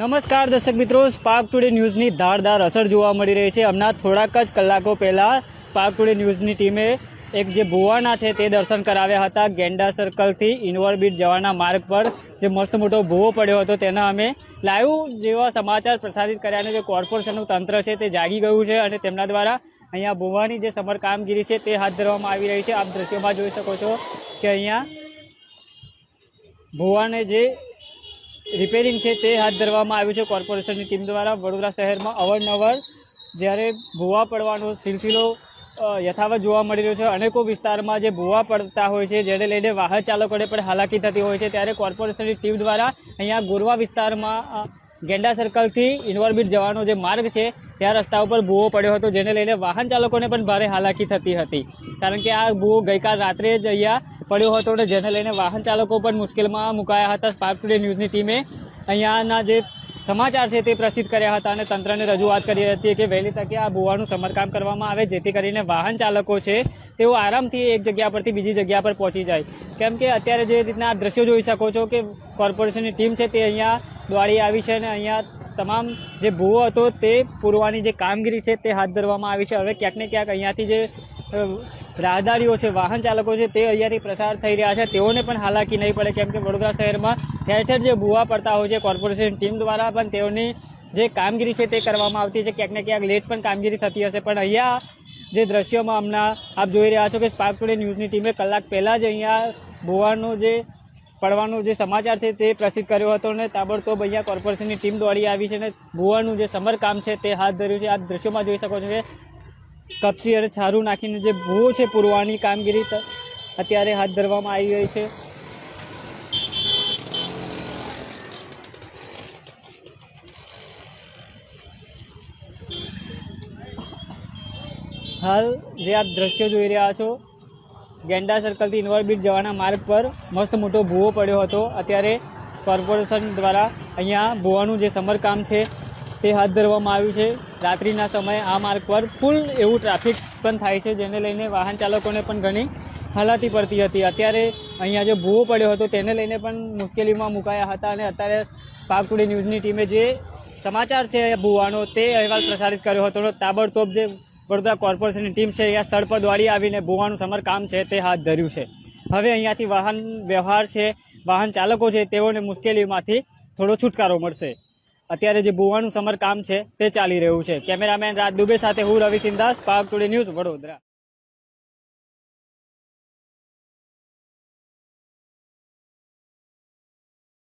નમસ્કાર દર્શક મિત્રો સ્પાર્ક ટુડે ન્યૂઝની ધારદાર અસર જોવા મળી રહી છે. હમણાં થોડાક જ કલાકો પહેલાં સ્પાર્ક ટુડે ન્યૂઝની ટીમે એક જે ભુવાના છે તે દર્શન કરાવ્યા હતા. ગેંડા સર્કલથી ઇન્વરબીટ જવાના માર્ગ પર જે મસ્ત મોટો ભૂવો પડ્યો હતો, તેના અમે લાઈવ જેવા સમાચાર પ્રસારિત કર્યા અને જે કોર્પોરેશનનું તંત્ર છે તે જાગી ગયું છે અને તેમના દ્વારા અહીંયા ભુવાની જે સમર કામગીરી છે તે હાથ ધરવામાં આવી રહી છે. આપ દ્રશ્યોમાં જોઈ શકો છો કે અહીંયા ભુવાને જે રિપેરિંગ છે તે હાથ ધરવામાં આવ્યું છે. કોર્પોરેશનની ટીમ દ્વારા વડોદરા શહેરમાં અવારનવાર જ્યારે ભૂવા પડવાનો સિલસિલો યથાવત જોવા મળી રહ્યો છે. અનેકો વિસ્તારમાં જે ભૂવા પડતા હોય છે, જેને લઈને વાહન ચાલકોને પણ હાલાકી થતી હોય છે. ત્યારે કોર્પોરેશનની ટીમ દ્વારા અહીંયા ગોરવા વિસ્તારમાં ગેંડા સર્કલથી ઇન્વરબીટ જવાનો જે માર્ગ છે ત્યાં રસ્તા ઉપર ભૂવો પડ્યો હતો, જેને લઈને વાહન ચાલકોને પણ ભારે હાલાકી થતી હતી. કારણ કે આ ભૂવો ગઈકાલ રાત્રે જ અહીંયા પડ્યો હતો અને જેને લઈને વાહન ચાલકો પણ મુશ્કેલમાં મુકાયા હતા. સ્પાર્ક ટુડે ન્યૂઝની ટીમે અહીંયાના જે સમાચાર છે તે પ્રસિદ્ધ કર્યા હતા અને તંત્રને રજૂઆત કરી હતી કે વહેલી તકે આ ભૂવાનું સમારકામ કરવામાં આવે, જેથી કરીને વાહન ચાલકો છે તેઓ આરામથી એક જગ્યા પરથી બીજી જગ્યા પર પહોંચી જાય. કેમ કે અત્યારે જે રીતના આ દ્રશ્યો જોઈ શકો છો કે કોર્પોરેશનની ટીમ છે તે અહીંયા દોડી આવી છે અને અહીંયા તમામ જે ભૂવો હતો તે પૂરવાની જે કામગીરી છે તે હાથ ધરવામાં આવી છે. હવે ક્યાંક ને ક્યાંક અહીંયાથી જે રાહદારીઓ છે, વાહન ચાલકો છે, તે અહીંયાથી પ્રસાર થઈ રહ્યા છે. તેઓને પણ હાલાકી નહીં પડે, કેમ કે વડોદરા શહેરમાં ઠેર ઠેર જે ભૂવા પડતા હોય છે, કોર્પોરેશન ટીમ દ્વારા પણ તેઓની જે કામગીરી છે તે કરવામાં આવતી છે. ક્યાંક ને ક્યાંક લેટ પણ કામગીરી થતી હશે. પણ અહીંયા જે દ્રશ્યોમાં હમણાં આપ જોઈ રહ્યા છો કે સ્પાર્ક ટુડે ન્યૂઝની ટીમે કલાક પહેલાં જ અહીંયા ભૂવાનો જે પડવાનો જે સમાચાર છે તે પ્રસિદ્ધ કર્યો હતો અને તાબડતોબ અહીંયા કોર્પોરેશનની ટીમ દોડી આવી છે અને ભુવાનું જે સમરકામ છે તે હાથ ધર્યું છે. આ દ્રશ્યોમાં જોઈ શકો છો કે કપચી અને છારું નાખીને જે ભૂવો છે પૂરવાની કામગીરી અત્યારે હાથ ધરવામાં આવી રહી છે. હાલ જે આપ દ્રશ્ય જોઈ રહ્યા છો, ગેંડા સર્કલથી ઇન્વરબીટ જવાના માર્ગ પર મસ્ત મોટો ભૂવો પડ્યો હતો. અત્યારે કોર્પોરેશન દ્વારા અહીંયા ભૂવાનું જે સમરકામ છે તે હાથ ધરવામાં આવ્યું છે. રાત્રિના સમયે આ માર્ગ પર ફૂલ એવું ટ્રાફિક પણ થાય છે, જેને લઈને વાહન ચાલકોને પણ ઘણી હાલાતી પડતી હતી. અત્યારે અહીંયા જે ભૂવો પડ્યો હતો, તેને લઈને પણ મુશ્કેલીમાં મુકાયા હતા અને અત્યારે પાકુડી ન્યૂઝની ટીમે જે સમાચાર છે ભૂવાનો, તે અહેવાલ પ્રસારિત કર્યો હતો. તાબડતોબ જે વડોદરા કોર્પોરેશનની ટીમ છે, એ સ્થળ પર દોડી આવીને ભૂવાનું સમરકામ છે, તે હાથ ધર્યું છે. હવે અહીંયાથી વાહન વ્યવહાર છે, વાહન ચાલકો છે, તેઓને મુશ્કેલીમાંથી થોડો છુટકારો મળશે. અત્યારે જે ભુવાનું સમરકામ છે, તે ચાલી રહ્યું છે. કેમેરામેન રાજ દુબે સાથે હું રવિ સિંધાસ પાક ટુડે ન્યૂઝ વડોદરા.